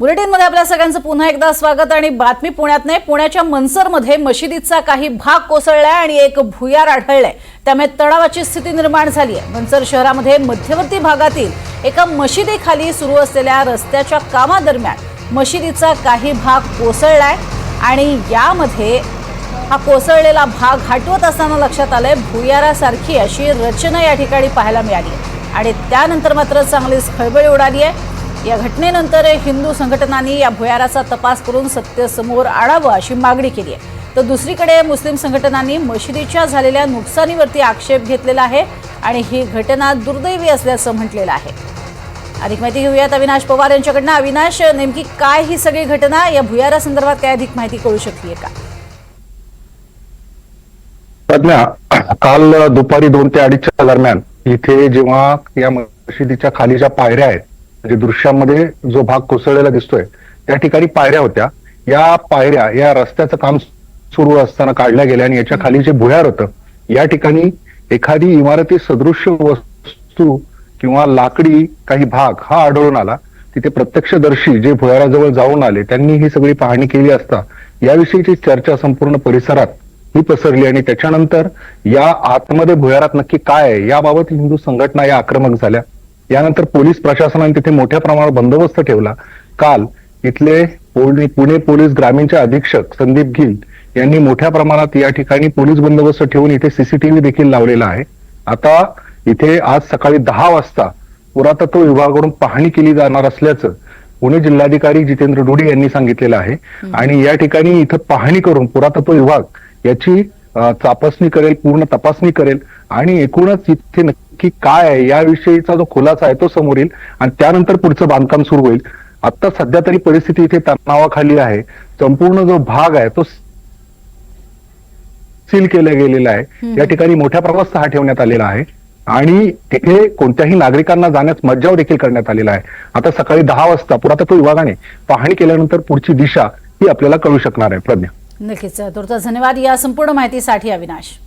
बुलेटिनमध्ये आपल्या सगळ्यांचं पुन्हा एकदा स्वागत आणि बातमी पुण्यात नाही पुण्याच्या मनसरमध्ये मशिदीचा काही भाग कोसळलाय आणि एक भुयार आढळलाय. त्यामुळे तणावाची स्थिती निर्माण झाली आहे. मनसर शहरामध्ये मध्यवर्ती भागातील एका मशिदीखाली सुरू असलेल्या रस्त्याच्या कामादरम्यान मशिदीचा काही भाग कोसळलाय आणि यामध्ये हा कोसळलेला भाग हटवत असताना लक्षात आलंय भुयारासारखी अशी रचना या ठिकाणी पाहायला मिळाली आहे. आणि त्यानंतर मात्र चांगलीच खळबळ उडाली आहे. या घटनेनंतर हिंदू संघटनांनी या भुयाराचा तपास करून सत्य समोर आणावं अशी मागणी केली आहे. तर दुसरीकडे मुस्लिम संघटनांनी मशिदीच्या झालेल्या नुकसानीवरती आक्षेप घेतलेला आहे आणि ही घटना दुर्दैवी असल्याचं म्हटलेलं आहे. अधिक माहिती घेऊयात. अविनाश पवार यांच्याकडनं. अविनाश नेमकी काय ही सगळी घटना? या भुयारा संदर्भात काय अधिक माहिती कळू शकते का? प्रज्ञा काल दुपारी दोन ते अडीचच्या दरम्यान इथे जेव्हा या मशिदीच्या खालीच्या पायऱ्या आहेत म्हणजे दृश्यामध्ये जो भाग कोसळलेला दिसतोय त्या ठिकाणी पायऱ्या होत्या. या पायऱ्या या रस्त्याचं काम सुरू असताना काढल्या गेल्या आणि याच्या खाली जे भुयार होतं या ठिकाणी एखादी इमारती सदृश्य वस्तू किंवा लाकडी काही भाग हा आढळून आला. तिथे प्रत्यक्षदर्शी जे भुयाराजवळ जाऊन आले त्यांनी ही सगळी पाहणी केली असता याविषयीची चर्चा संपूर्ण परिसरात ही पसरली आणि त्याच्यानंतर या आतमध्ये भुयारात नक्की काय आहे याबाबत हिंदू संघटना या आक्रमक झाल्या. यानंतर पोलीस प्रशासनाने तिथे मोठ्या प्रमाणावर बंदोबस्त ठेवला. काल इथले पुणे पुणे पोलीस ग्रामीणचे अधीक्षक संदीप गिल यांनी मोठ्या प्रमाणात या ठिकाणी पोलीस बंदोबस्त ठेवून इथे सीसीटीव्ही देखील लावलेला आहे. आता इथे आज सकाळी दहा वाजता पुरातत्व विभागाकडून पाहणी केली जाणार असल्याचं पुणे जिल्हाधिकारी जितेंद्र डोडी यांनी सांगितलेलं आहे. आणि या ठिकाणी इथं पाहणी करून पुरातत्व विभाग याची अ, चापसणी करेल पूर्ण तपासणी करेल आणि एकूणच इथे नक्की काय आहे याविषयीचा जो खुलासा आहे तो समोर येईल आणि त्यानंतर पुढचं बांधकाम सुरू होईल. आता सध्या तरी परिस्थिती इथे तणावाखाली आहे. संपूर्ण जो भाग आहे तो सील केला गेलेला आहे. या ठिकाणी मोठ्या प्रमाणात सहा ठेवण्यात आलेला आहे. आणि तिथे कोणत्याही नागरिकांना जाण्यास मज्जाव देखील करण्यात आलेला आहे. आता सकाळी दहा वाजता पुरातत्व विभागाने पाहणी केल्यानंतर पुढची दिशा ही आपल्याला कळू शकणार आहे. प्रज्ञा. नक्कीच. तुर्त धन्यवाद. या संपूर्ण माहितीसाठी अविनाश.